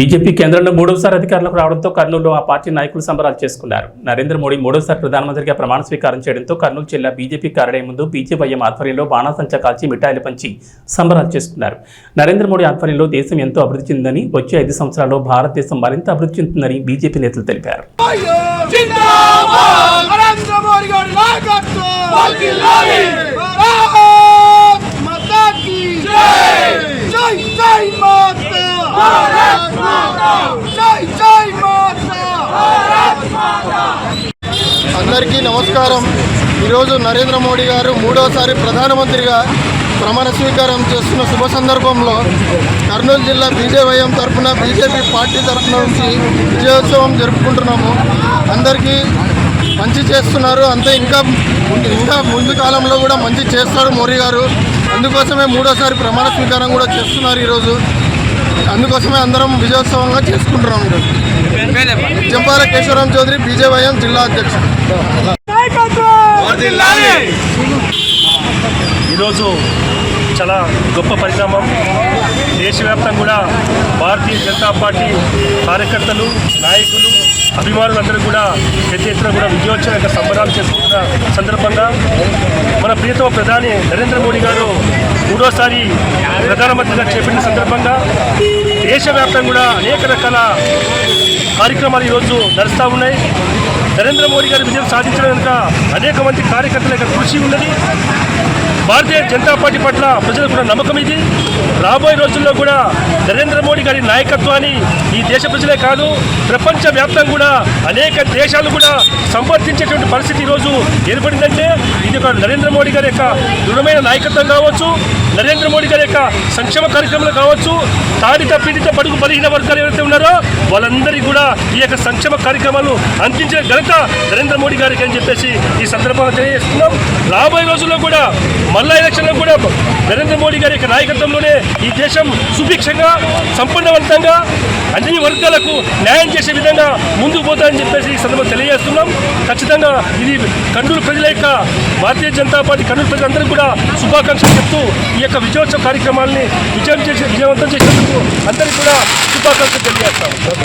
BJP కేంద్రంలో మూడోసారి అధికారంలోకి రావడంతో కర్నూలులో ఆ పార్టీ నాయకులు సంబరాలు చేసుకున్నారు. నరేంద్ర మోడీ మూడోసారి ప్రధానమంత్రిగా ప్రమాణ స్వీకారం చేయడంతో కర్నూలు జిల్లా బీజేపీ కార్యాలయం ముందు బీజేపీఎం ఆధ్వర్యంలో బాణాసంచా కాల్చి మిఠాయిలు పంచి సంబరాలు చేసుకున్నారు. నరేంద్ర మోడీ ఆధ్వర్యంలో దేశం ఎంతో అభివృద్ధి చెందిందని వచ్చే ఐదు సంవత్సరాల్లో భారతదేశం మరింత అభివృద్ధి చెందుతుందని బీజేపీ నేతలు తెలిపారు! భారత్ అందరికీ నమస్కారం. ఈరోజు నరేంద్ర మోడీ గారు మూడవసారి ప్రధానమంత్రిగా ప్రమాణ స్వీకారం చేస్తున్న శుభ సందర్భంలో కర్నూలు జిల్లా బీజేవైఎం తరఫున బీజేపీ పార్టీ తరఫున నుంచి విజయోత్సవం జరుపుకుంటున్నాము. అందరికీ మంచి చేస్తున్నారు. అంతే ఇంకా ఇంకా ముందు కాలంలో కూడా మంచి చేస్తారు మోరీ గారు. అందుకోసమే మూడోసారి ప్రమాణ స్వీకారం కూడా చేస్తున్నారు ఈరోజు. అందుకోసమే అందరం విజయోత్సవంగా చేసుకుంటున్నాం ఈరోజు. జంపాల కేశవరాం చౌదరి బీజేవైఎం జిల్లా అధ్యక్షుడు. ఈరోజు చాలా గొప్ప పరిణామం. దేశవ్యాప్తంగా కూడా భారతీయ జనతా పార్టీ కార్యకర్తలు నాయకులు అభిమానులందరూ కూడా పెద్ద ఎత్తున కూడా విజయోత్సవం యొక్క సంబరాలు చేసుకుంటున్న సందర్భంగా మన ప్రియతమ ప్రధాని నరేంద్ర మోడీ గారు మూడోసారి ప్రధానమంత్రిగా చేపట్టిన సందర్భంగా దేశవ్యాప్తంగా కూడా అనేక రకాల కార్యక్రమాలు ఈరోజు నడుస్తూ ఉన్నాయి. నరేంద్ర మోడీ గారి విజయం సాధించడం వెనుక అనేక మంది కార్యకర్తల యొక్క కృషి ఉన్నది. భారతీయ జనతా పార్టీ పట్ల ప్రజలకు కూడా నమ్మకం ఇది. రాబోయే రోజుల్లో కూడా నరేంద్ర మోడీ గారి నాయకత్వాన్ని ఈ దేశ ప్రజలే కాదు ప్రపంచ వ్యాప్తంగా కూడా అనేక దేశాలు కూడా సంవర్తించేటువంటి పరిస్థితి ఈరోజు ఏర్పడిందంటే ఇది ఒక నరేంద్ర మోడీ గారి యొక్క దృఢమైన నాయకత్వం కావచ్చు నరేంద్ర మోడీ గారి యొక్క సంక్షేమ కార్యక్రమాలు కావచ్చు తాడిత పీడిత పడుగు బలహీన వర్గాలు ఎవరైతే ఉన్నారో వాళ్ళందరికీ కూడా ఈ యొక్క సంక్షేమ కార్యక్రమాలు అందించిన ఘనత నరేంద్ర మోడీ గారికి అని చెప్పేసి ఈ సందర్భంగా తెలియజేస్తున్నాం. రాబోయే రోజుల్లో కూడా మళ్ళా ఎలక్షన్లో కూడా నరేంద్ర మోడీ గారి యొక్క నాయకత్వంలోనే ఈ దేశం సుభిక్షంగా సంపన్నవంతంగా అన్ని వర్గాలకు న్యాయం చేసే విధంగా ముందుకు పోతాయని చెప్పేసి ఈ సందర్భంగా తెలియజేస్తున్నాం. ఖచ్చితంగా ఇది కర్నూలు ప్రజల యొక్క భారతీయ జనతా పార్టీ కర్నూలు ప్రజలందరికీ కూడా శుభాకాంక్షలు చెప్తూ ఈ యొక్క విజయోత్సవ కార్యక్రమాల్ని విజయం చేసి విజయవంతం చేసేందుకు అందరికీ కూడా శుభాకాంక్షలు తెలియజేస్తాం.